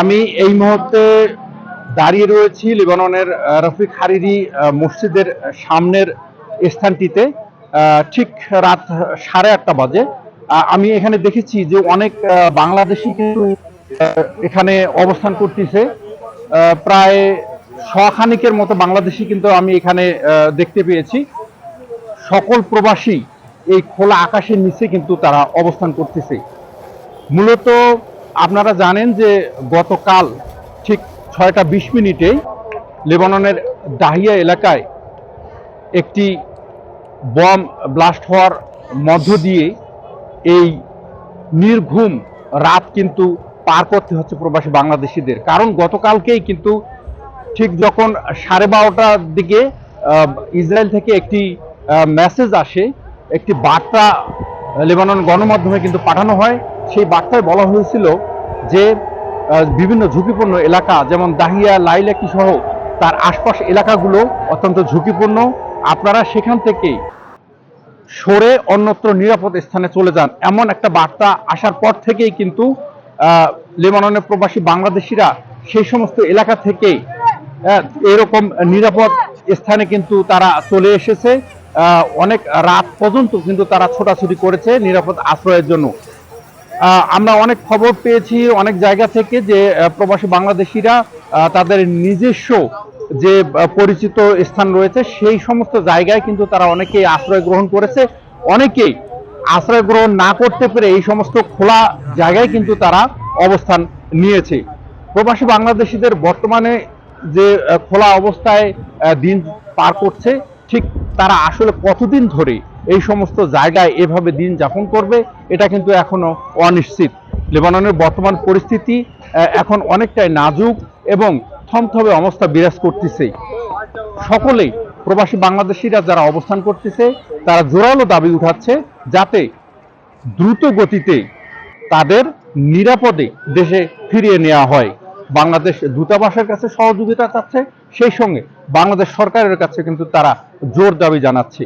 আমি এই মুহূর্তে দাঁড়িয়ে রয়েছি লেবাননের রফিক হারিরি মসজিদের সামনের স্থানটিতে ঠিক রাত সাড়ে আটটা বাজে। আমি এখানে দেখেছি যে অনেক বাংলাদেশি কিন্তু এখানে অবস্থান করতেছে। প্রায় শখানিকের মতো বাংলাদেশি কিন্তু আমি এখানে দেখতে পেয়েছি। সকল প্রবাসী এই খোলা আকাশের নিচে কিন্তু তারা অবস্থান করতেছে। মূলত আপনারা জানেন যে গতকাল ঠিক ছয়টা বিশ মিনিটে লেবাননের দাহিয়া এলাকায় একটি বম ব্লাস্ট হওয়ার মধ্য দিয়ে এই নির্ঘুম রাত কিন্তু পার করতে হচ্ছে প্রবাসী বাংলাদেশিদের। কারণ গতকালকেই কিন্তু ঠিক যখন সাড়ে বারোটার দিকে ইসরায়েল থেকে একটি মেসেজ আসে, একটি বার্তা লেবানন গণমাধ্যমে কিন্তু পাঠানো হয়। সেই বার্তায় বলা হয়েছিল যে বিভিন্ন ঝুঁকিপূর্ণ এলাকা, যেমন দাহিয়া, লাইলাকি সহ তার আশপাশ এলাকাগুলো অত্যন্ত ঝুঁকিপূর্ণ। আপনারা সেখান থেকে সরে অন্যত্র নিরাপদ স্থানে চলে যান, এমন একটা বার্তা আসার পর থেকেই কিন্তু লেবাননের প্রবাসী বাংলাদেশিরা সেই সমস্ত এলাকা থেকে এরকম নিরাপদ স্থানে কিন্তু তারা চলে এসেছে। অনেক রাত পর্যন্ত কিন্তু তারা ছোটাছুটি করেছে নিরাপদ আশ্রয়ের জন্য। আমরা অনেক খবর পেয়েছি অনেক জায়গা থেকে যে প্রবাসী বাংলাদেশিরা তাদের নিজস্ব যে পরিচিত স্থান রয়েছে সেই সমস্ত জায়গায় কিন্তু তারা অনেকেই আশ্রয় গ্রহণ করেছে। অনেকেই আশ্রয় গ্রহণ না করতে পেরে এই সমস্ত খোলা জায়গায় কিন্তু তারা অবস্থান নিয়েছে। প্রবাসী বাংলাদেশিদের বর্তমানে যে খোলা অবস্থায় দিন পার করছে, ঠিক তারা আসলে কতদিন ধরে এই সমস্ত জায়গায় এভাবে দিন যাপন করবে, এটা কিন্তু এখনও অনিশ্চিত। লেবাননের বর্তমান পরিস্থিতি এখন অনেকটাই নাজুক এবং থমথমে অবস্থা বিরাজ করতেছে। সকলেই, প্রবাসী বাংলাদেশিরা যারা অবস্থান করতেছে, তারা জোরালো দাবি উঠাচ্ছে যাতে দ্রুত গতিতে তাদের নিরাপদে দেশে ফিরিয়ে নেওয়া হয়। বাংলাদেশ দূতাবাসের কাছে সহযোগিতা চাচ্ছে, সেই সঙ্গে বাংলাদেশ সরকারের কাছে কিন্তু তারা জোর দাবি জানাচ্ছে।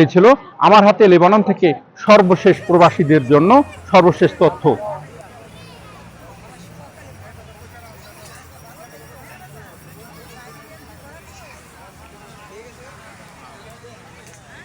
এই ছিল আমার হাতে লেবানন থেকে সর্বশেষ প্রবাসীদের জন্য সর্বশেষ তথ্য।